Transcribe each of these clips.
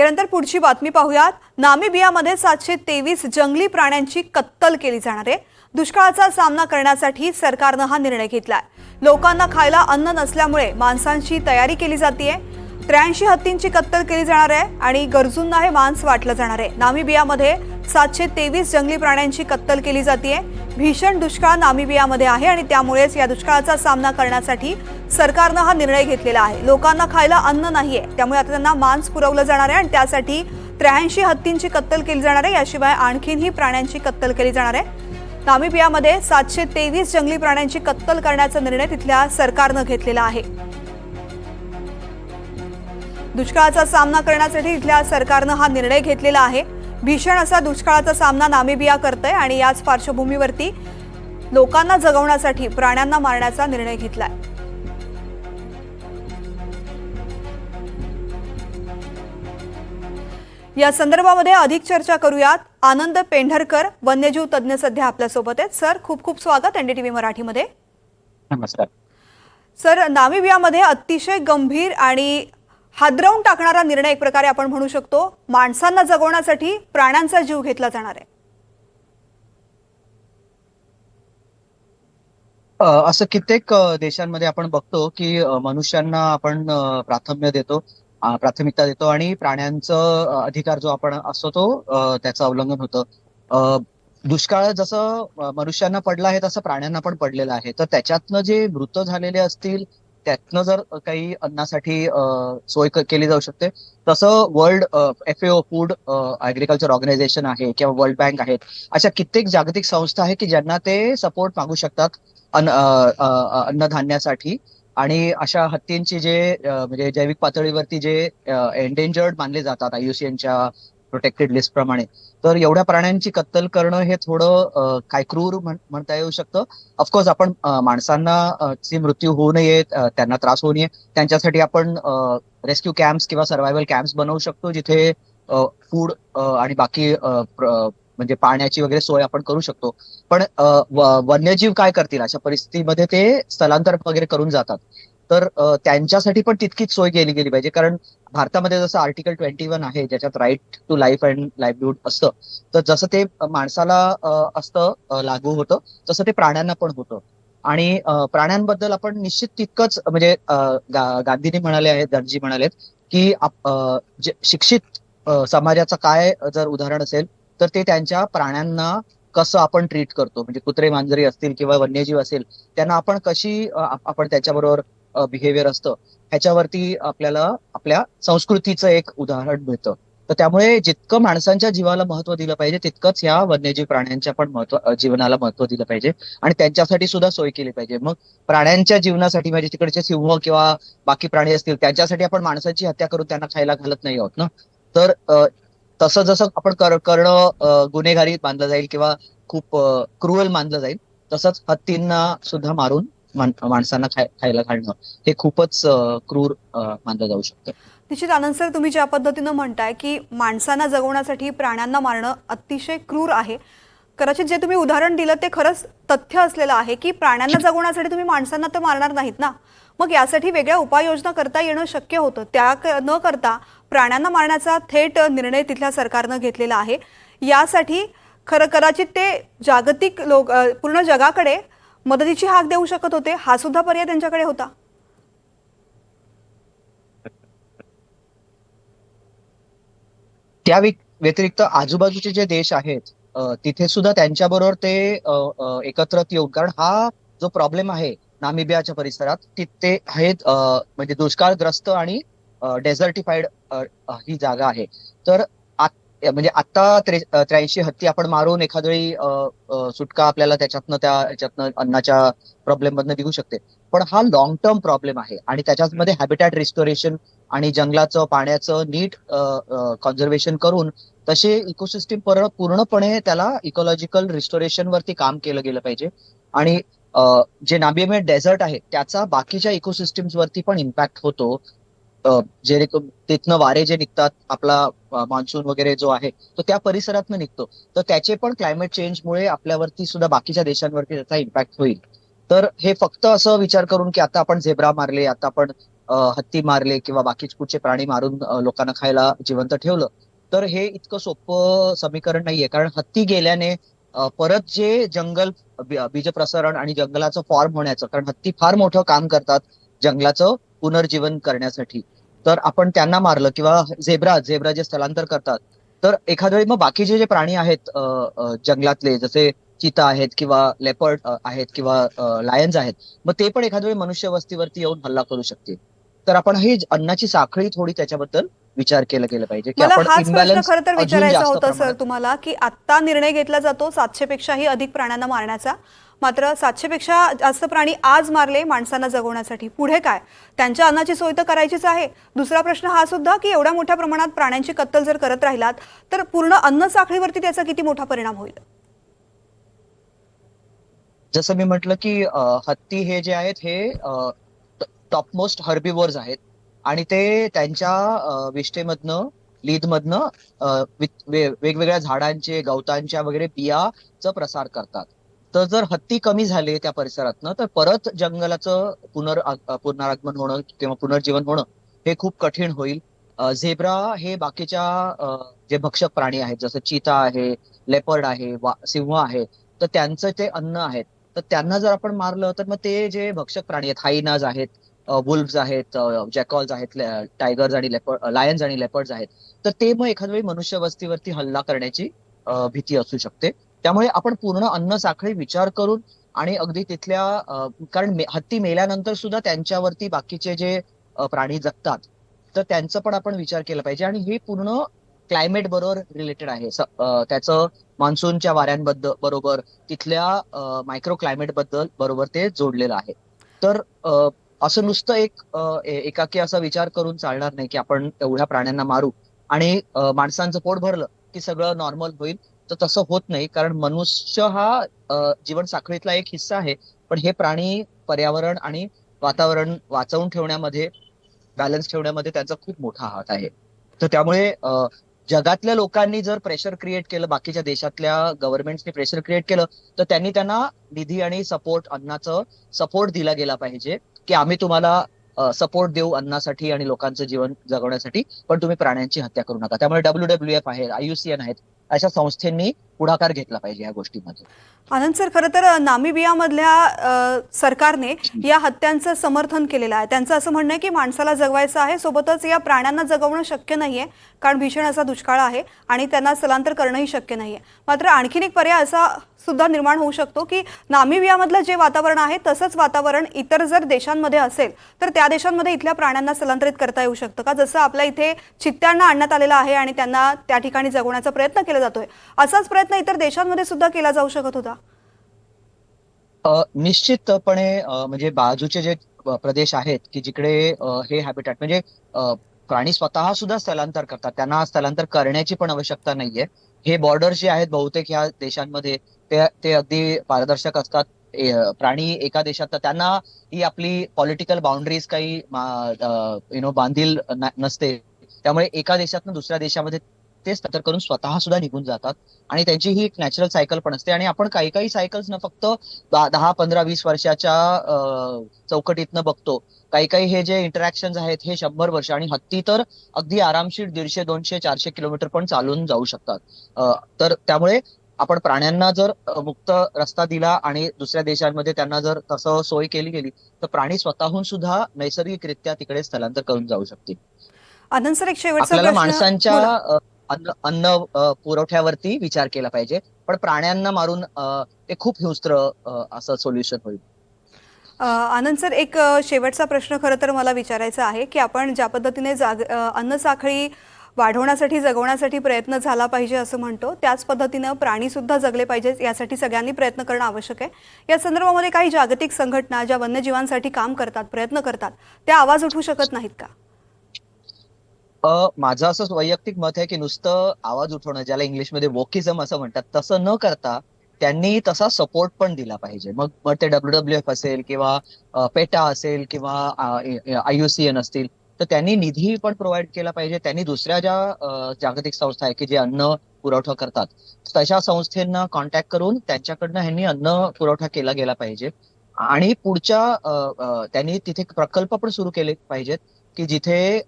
यानंतर पुढची बातमी पाहूयात. नामिबियामध्ये सातशे तेवीस जंगली प्राण्यांची कत्तल केली जाणार आहे. दुष्काळाचा सामना करण्यासाठी सरकारनं हा निर्णय घेतलाय. लोकांना खायला अन्न नसल्यामुळे माणसांची तयारी केली जाते त्र्याऐंशी हत्तींची कत्तल केली जाणार आहे आणि गरजूंना हे मांस वाटलं जाणार आहे. नामिबियामध्ये सातशे तेवीस जंगली प्राण्यांची कत्तल केली जाते भीषण दुष्काळ नामिबियामध्ये आहे आणि त्यामुळेच या दुष्काळाचा सामना करण्यासाठी सरकारनं हा निर्णय घेतलेला आहे. लोकांना खायला अन्न नाहीये. त्यामुळे आता त्यांना मांस पुरवलं जाणार आहे आणि त्यासाठी त्र्याऐंशी हत्तींची कत्तल केली जाणार आहे. याशिवाय आणखीनही प्राण्यांची कत्तल केली जाणार आहे. नामिबियामध्ये सातशे तेवीस जंगली प्राण्यांची कत्तल करण्याचा निर्णय तिथल्या सरकारनं घेतलेला आहे. दुष्काळाचा सामना करण्यासाठी इथल्या सरकारनं हा निर्णय घेतलेला आहे. भीषण असा दुष्काळाचा सामना नामिबिया करतंय आणि याच पार्श्वभूमीवरती लोकांना जगवण्यासाठी प्राण्यांना मारण्याचा निर्णय घेतलाय. या संदर्भामध्ये अधिक चर्चा करूयात. आनंद पेंढरकर वन्यजीव तज्ज्ञ सध्या आपल्यासोबत आहेत. सर खूप खूप स्वागत एनडीटीव्ही मराठीमध्ये. नमस्कार. सर नामिबियामध्ये अतिशय गंभीर आणि हादरवून टाकणारा निर्णय एक प्रकारे आपण म्हणू शकतो माणसांना जगवण्यासाठी प्राण्यांचा जीव घेतला जाणार आहे. असं कित्येक देशांमध्ये आपण बघतो की मनुष्यांना आपण प्राथम्य देतो प्राथमिकता देतो आणि प्राण्यांचं अधिकार जो आपण असतो तो त्याचं अवलंबन होतं. दुष्काळ जसं मनुष्यांना पडला आहे तसं प्राण्यांना पण पडलेलं आहे. तर त्याच्यातनं जे मृत झालेले असतील त्यातनं जर काही अन्नासाठी सोय केली जाऊ शकते. तसं world FAO food agriculture organization आहे किंवा वर्ल्ड बँक आहेत अशा कित्येक जागतिक संस्था आहे की ज्यांना ते सपोर्ट मागू शकतात अन्नधान्यासाठी. आणि अशा हत्तींची जे म्हणजे जैविक पातळीवरती जे एंडेंजर्ड मानले जातात आयुसीएनच्या प्रोटेक्टेड लिस्ट प्रमाणे. तर एवढ्या प्राण्यांची कत्तल करणं हे थोडं काय क्रूर म्हण- म्हणता येऊ शकतं. ऑफकोर्स आपण माणसांना ची मृत्यू होऊ नये त्यांना त्रास होऊ नये. त्यांच्यासाठी आपण रेस्क्यू कॅम्प्स किंवा सर्व्हायव्हल कॅम्प्स बनवू शकतो जिथे फूड आणि बाकी म्हणजे पाण्याची वगैरे सोय आपण करू शकतो. पण वन्यजीव काय करतील? अशा परिस्थितीमध्ये ते स्थलांतर वगैरे करून जातात. तर त्यांच्यासाठी पण तितकीच सोय केली गेली पाहिजे. कारण भारतामध्ये जसं आर्टिकल ट्वेंटी वन आहे ज्याच्यात right to life and livelihood असतं तर जसं ते माणसाला असतं लागू होतं तसं ते प्राण्यांना पण होतं. आणि प्राण्यांबद्दल आपण निश्चित तितकंच म्हणजे गांधींनी म्हणाले आहेत गांधीजी म्हणालेत की जे शिक्षित समाजाचं काय जर उदाहरण असेल तर ते त्यांच्या प्राण्यांना कसं आपण ट्रीट करतो? म्हणजे कुत्रे मांजरी असतील किंवा वन्यजीव असेल त्यांना आपण कशी आपण त्याच्याबरोबर बिहेवियर असतं. ह्याच्यावरती आपल्याला आपल्या संस्कृतीचं एक उदाहरण मिळतं. तर त्यामुळे जितकं माणसांच्या जीवाला महत्त्व दिलं पाहिजे तितकंच ह्या वन्यजीव प्राण्यांच्या पण महत्त्व जीवनाला महत्त्व दिलं पाहिजे. आणि त्यांच्यासाठी सुद्धा सोय केली पाहिजे. मग प्राण्यांच्या जीवनासाठी म्हणजे तिकडचे सिंह किंवा बाकी प्राणी असतील त्यांच्यासाठी आपण माणसाची हत्या करून त्यांना खायला घालत नाही आहोत ना? तर तसं जसं आपण कर- करणं गुन्हेगारी मानलं जाईल किंवा खूप क्रुअल मानलं जाईल तसंच हत्तींना सुद्धा मारून माणसांना खायला घालणं. हे खूपच क्रूर मानलं जाऊ शकतं. निश्चित आनंद सर तुम्ही ज्या पद्धतीनं म्हणताय की माणसांना जगवण्यासाठी प्राण्यांना मारणं अतिशय क्रूर आहे. कदाचित जे तुम्ही उदाहरण दिलं ते खरंच तथ्य असलेलं आहे की प्राण्यांना जगवण्यासाठी तुम्ही माणसांना तर मारणार नाहीत ना? मग यासाठी वेगळ्या उपाययोजना करता येणं शक्य होतं. त्या न करता प्राण्यांना मारण्याचा थेट निर्णय तिथल्या सरकारनं घेतलेला आहे. यासाठी खरं कदाचित ते जागतिक लोक पूर्ण जगाकडे मदतीची हाक देऊ शकत होते हा सुद्धा पर्याय त्यांच्याकडे होता. त्या व्यतिरिक्त आजूबाजूचे जे देश आहेत तिथे सुद्धा त्यांच्याबरोबर ते एकत्र येऊन कारण हा जो प्रॉब्लेम आहे नामिबियाच्या परिसरात तिथे आहेत म्हणजे दुष्काळग्रस्त आणि डेझर्टिफाईड ही जागा आहे. तर म्हणजे आता त्र्याऐंशी हत्ती आपण मारून एखादी सुटका आपल्याला त्याच्यातनं त्या याच्यातनं अन्नाच्या प्रॉब्लेम मधनं निघू शकते. पण हा लॉंग टर्म प्रॉब्लेम आहे आणि त्याच्यामध्ये हॅबिटॅट रिस्टोरेशन आणि जंगलाचं पाण्याचं नीट कॉन्झर्वेशन करून तसे इकोसिस्टीम पूर्णपणे त्याला इकोलॉजिकल रिस्टोरेशन वरती काम केलं गेलं पाहिजे. आणि जे नाबियमे डेझर्ट आहे त्याचा बाकीच्या इकोसिस्टीम्स वरती पण इम्पॅक्ट होतो. जे जेणेकरून तिथनं वारे जे निघतात आपला मान्सून वगैरे जो आहे तो त्या परिसरातनं निघतो. तर त्याचे पण क्लायमेट चेंजमुळे आपल्यावरती सुद्धा बाकीच्या देशांवरती त्याचा इम्पॅक्ट होईल. तर हे फक्त असं विचार करून की आता आपण झेब्रा मारले आता आपण हत्ती मारले किंवा बाकीचे कुठचे प्राणी मारून लोकांना खायला जिवंत ठेवलं तर हे इतकं सोपं समीकरण नाहीये. कारण हत्ती गेल्याने परत जे जंगल बीज बीजप्रसारण आणि जंगलाचं फॉर्म होण्याचं कारण हत्ती फार मोठं काम करतात जंगलाचं पुनर्जीवन करण्यासाठी. तर आपण त्यांना मारलं किंवा झेब्रा झेब्रा जे स्थलांतर करतात तर एखाद्या वेळी मग बाकीचे जे प्राणी आहेत जंगलातले जसे चिता आहेत किंवा लेपर्ड आहेत किंवा लायन्स आहेत मग ते पण एखाद्या वेळी मनुष्य वस्तीवरती येऊन हल्ला करू शकतील. तर आपण ही अन्नाची साखळी थोडी त्याच्याबद्दल विचार केला गेला पाहिजे की आपण imbalance खरं तर विचारायचा होता सर तुम्हाला की आत्ता निर्णय घेतला जातो सातशे पेक्षाही अधिक प्राण्यांना मारण्याचा. मात्र सातशे पेक्षा जास्त प्राणी आज मारले माणसांना जगवण्यासाठी. पुढे काय? त्यांच्या अन्नाची सोय तर करायचीच आहे. दुसरा प्रश्न हा सुद्धा की एवढ्या मोठ्या प्रमाणात प्राण्यांची कत्तल जर करत राहिलात तर पूर्ण अन्न साखळीवरती त्याचा किती मोठा परिणाम होईल? जसं मी म्हटलं की हत्ती हे जे आहेत हे टॉपमोस्ट हर्बिवर्स आहेत. आणि ते त्यांच्या विष्ठेमधनं लीदमधनं वेगवेगळ्या झाडांचे गवतांच्या वगैरे बियाचा प्रसार करतात. तर जर हत्ती कमी झाले त्या परिसरातनं तर परत जंगलाचं पुनर पुनरागमन होणं किंवा पुनर्जीवन होणं हे खूप कठीण होईल. झेब्रा हे बाकीच्या जे भक्षक प्राणी आहेत जसं चिता आहे लेपर्ड आहे वा- सिंह आहे तर त्यांचं ते अन्न आहेत. तर त्यांना जर आपण मारलं तर मग ते जे भक्षक प्राणी आहेत हायनाज आहेत वुल्फ्स आहेत जॅकॉल्स आहेत टायगर्स आणि लेपर्ड लायन्स आणि लेपर्ड्स आहेत. तर ते मग एखाद्या वेळी मनुष्य वस्तीवरती हल्ला करण्याची भीती असू शकते. त्यामुळे आपण पूर्ण अन्न साखळी विचार करून आणि अगदी तिथल्या कारण हत्ती मेल्यानंतर सुद्धा त्यांच्यावरती बाकीचे जे प्राणी जगतात तर त्यांचं पण आपण विचार केला पाहिजे. आणि हे पूर्ण क्लायमेट बरोबर रिलेटेड आहे. त्याचं मान्सूनच्या वाऱ्यांबद्दल बरोबर तिथल्या मायक्रो क्लायमेटबद्दल बरोबर ते जोडलेलं आहे. तर असं नुसतं एक एकाकी असा विचार करून चालणार नाही की आपण एवढ्या प्राण्यांना मारू. आणि माणसांचं पोट भरलं की सगळं नॉर्मल होईल तर तसं होत नाही. कारण मनुष्य हा जीवन साखळीतला एक हिस्सा आहे. पण हे प्राणी पर्यावरण आणि वातावरण वाचवून ठेवण्यामध्ये बॅलन्स ठेवण्यामध्ये त्यांचा खूप मोठा हात आहे. तर त्यामुळे जगातल्या लोकांनी जर प्रेशर क्रिएट केलं बाकीच्या देशातल्या गव्हर्नमेंटने प्रेशर क्रिएट केलं तर त्यांनी त्यांना निधी आणि सपोर्ट अन्नाचं सपोर्ट दिला गेला पाहिजे. की आम्ही तुम्हाला सपोर्ट देऊ अन्नासाठी आणि लोकांचं जीवन जगवण्यासाठी पण तुम्ही प्राण्यांची हत्या करू नका. त्यामुळे डब्ल्यू डब्ल्यू एफ आहे आयुसीएन आहेत अशा संस्थेनी पुढाकार घेतला पाहिजे या गोष्टीमध्ये. आनंद सर खरं तर नामिबियामधल्या सरकारने या हत्यांचं समर्थन केलेलं आहे. त्यांचं असं म्हणणं आहे की माणसाला जगवायचं आहे सोबतच या प्राण्यांना जगवणं शक्य नाहीये कारण भीषण असा दुष्काळ आहे आणि त्यांना स्थलांतर करणंही शक्य नाहीये. मात्र आणखीन एक पर्याय असा सुद्धा निर्माण होऊ शकतो की नामिबियामधलं जे वातावरण आहे तसंच वातावरण इतर जर देशांमध्ये असेल तर त्या देशांमध्ये इथल्या प्राण्यांना स्थलांतरित करता येऊ शकतं का? जसं आपल्या इथे चित्त्यांना आणण्यात आलेलं आहे आणि त्यांना त्या ठिकाणी जगवण्याचा प्रयत्न केला जातोय. असाच प्रयत्न इतर देशांमध्ये सुद्धा केला जाऊ शकत होता? निश्चितपणे म्हणजे बाजूचे जे प्रदेश आहेत की जिकडे हे हॅबिटॅट म्हणजे प्राणी स्वतः सुद्धा स्थलांतर करतात. त्यांना स्थलांतर करण्याची पण आवश्यकता नाहीये. हे बॉर्डर जे आहेत बहुतेक ह्या देशांमध्ये ते ते अगदी पारदर्शक असतात. प्राणी एका देशात तर त्यांना ही आपली पॉलिटिकल बाउंड्रीज काही यु नो बांधील नसते. त्यामुळे एका देशातून दुसऱ्या देशामध्ये ते स्थलांतर करून स्वतः सुद्धा निघून जातात. आणि त्यांची ही एक नॅचरल सायकल पण असते. आणि आपण काही काही सायकल्स ना फक्त दहा पंधरा वीस वर्षाच्या अ, चौकटीतनं बघतो. काही काही हे जे इंटरॅक्शन आहेत हे शंभर वर्ष आणि हत्ती तर अगदी आरामशीर दीडशे दोनशे चारशे किलोमीटर पण चालून जाऊ शकतात. तर त्यामुळे आपण प्राण्यांना जर मुक्त रस्ता दिला आणि दुसऱ्या देशांमध्ये त्यांना जर तसं सोय केली गेली तर प्राणी स्वतःहून सुद्धा नैसर्गिकरित्या तिकडे स्थलांतर करून जाऊ शकतील. आपल्याला प्रश्न. माणसांच्या अन्न पुरवठ्यावरती विचार केला पाहिजे. पण प्राण्यांना मारून ते खूप हिंस्त्र असं सोल्युशन होईल. आनंद सर एक शेवटचा प्रश्न खरं तर मला विचारायचा आहे की आपण ज्या पद्धतीने जाग अन्न साखळी वाढवण्यासाठी जगवण्यासाठी प्रयत्न झाला पाहिजे असं म्हणतो. त्याच पद्धतीनं प्राणी सुद्धा जगले पाहिजेत यासाठी सगळ्यांनी प्रयत्न करणं आवश्यक आहे. या संदर्भामध्ये काही जागतिक संघटना ज्या वन्यजीवांसाठी काम करतात प्रयत्न करतात त्या आवाज उठवू शकत नाहीत का? माझं असं वैयक्तिक मत आहे की नुसतं आवाज उठवणं ज्याला इंग्लिशमध्ये वोकिझम असं म्हणतात तसं न करता त्यांनी तसा सपोर्ट पण दिला पाहिजे. मग मग ते डब्ल्यू डब्ल्यू एफ असेल किंवा पेटा असेल किंवा आयुसीएन असतील तर त्यांनी निधी पण प्रोव्हाइड केला पाहिजे. त्यांनी दुसऱ्या ज्या जागतिक संस्था आहे की जे अन्न पुरवठा करतात तशा संस्थेना कॉन्टॅक्ट करून त्यांच्याकडनं ह्यांनी अन्न पुरवठा केला गेला पाहिजे. आणि पुढच्या त्यांनी तिथे प्रकल्प पण सुरू केले पाहिजेत की जिथे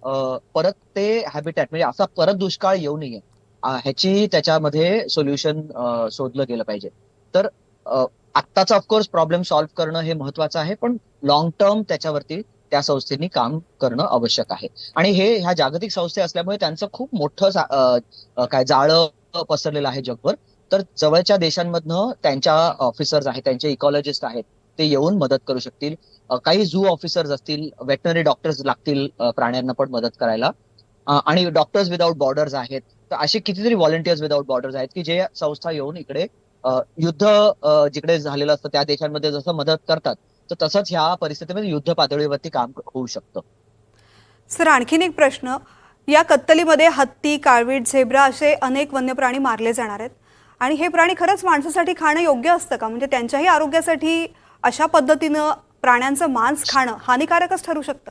परत ते हॅबिटॅट म्हणजे असा परत दुष्काळ येऊ नये ह्याची त्याच्यामध्ये सोल्युशन शोधलं गेलं पाहिजे. तर आत्ताचा ऑफकोर्स प्रॉब्लेम सॉल्व्ह करणं हे महत्वाचं आहे पण लॉंग टर्म त्याच्यावरती त्या संस्थेनी काम करणं आवश्यक आहे. आणि हे ह्या जागतिक संस्थे असल्यामुळे त्यांचं खूप मोठं काय जाळं पसरलेलं आहे जगभर. तर जवळच्या देशांमधनं त्यांच्या ऑफिसर्स आहेत त्यांचे इकॉलॉजिस्ट आहेत ते येऊन मदत करू शकतील. काही झू ऑफिसर्स असतील वेटनरी डॉक्टर्स लागतील प्राण्यांना पण मदत करायला. आणि डॉक्टर्स विदाउट बॉर्डर्स आहेत. तर असे कितीतरी व्हॉलंटियर्स विदाउट बॉर्डर्स आहेत की जे संस्था येऊन इकडे युद्ध जिकडे झालेलं असतं त्या देशांमध्ये जसं मदत करतात तर तसंच ह्या परिस्थितीमध्ये युद्ध पातळीवरती काम होऊ शकतं. सर आणखीन एक प्रश्न. या कत्तलीमध्ये हत्ती काळवीट झेब्रा असे अनेक वन्य प्राणी मारले जाणार आहेत. आणि हे प्राणी खरंच माणसासाठी खाणं योग्य असतं का? म्हणजे त्यांच्याही आरोग्यासाठी अशा पद्धतीनं प्राण्यांचं मांस खाणं हानिकारकच ठरू शकतं.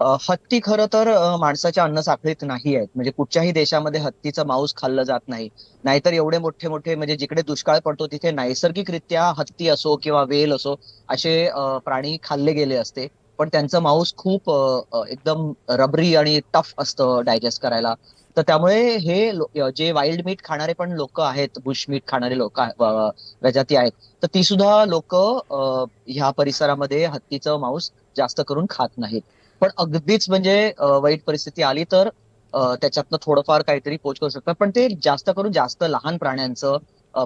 हत्ती खरं तर माणसाच्या अन्न साखळीत नाही आहेत. म्हणजे कुठच्याही देशामध्ये हत्तीचं मांस खाल्लं जात नाही. नाहीतर एवढे मोठे मोठे म्हणजे जिकडे दुष्काळ पडतो तिथे नैसर्गिकरित्या हत्ती असो किंवा वेल असो असे प्राणी खाल्ले गेले असते. पण त्यांचं मांस खूप एकदम रबरी आणि टफ असतं डायजेस्ट करायला. तर त्यामुळे हे जे वाईल्ड मीट खाणारे पण लोक आहेत बुश मीट खाणारे लोक प्रजाती आहेत तर ती सुद्धा लोक ह्या परिसरामध्ये हत्तीचं मांस जास्त करून खात नाहीत. पण अगदीच म्हणजे वाईट परिस्थिती आली तर त्याच्यातनं थोडंफार काहीतरी पोच करू शकतात. पण ते जास्त करून जास्त लहान प्राण्यांचं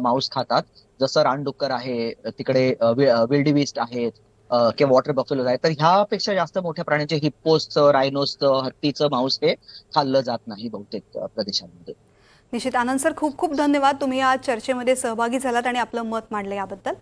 मांस खातात. जसं रानडुक्कर आहे तिकडे विल्डीविस्ट आहेत किंवा वॉटर बफेलो आहेत. तर ह्यापेक्षा जास्त मोठ्या प्राण्यांचे हिप्पोसचं रायनोसचं हत्तीचं मांस हे खाल्लं जात नाही बहुतेक प्रदेशांमध्ये. निश्चित. आनंद सर खूप खूप धन्यवाद. तुम्ही या चर्चेमध्ये सहभागी झालात आणि आपलं मत मांडलं याबद्दल.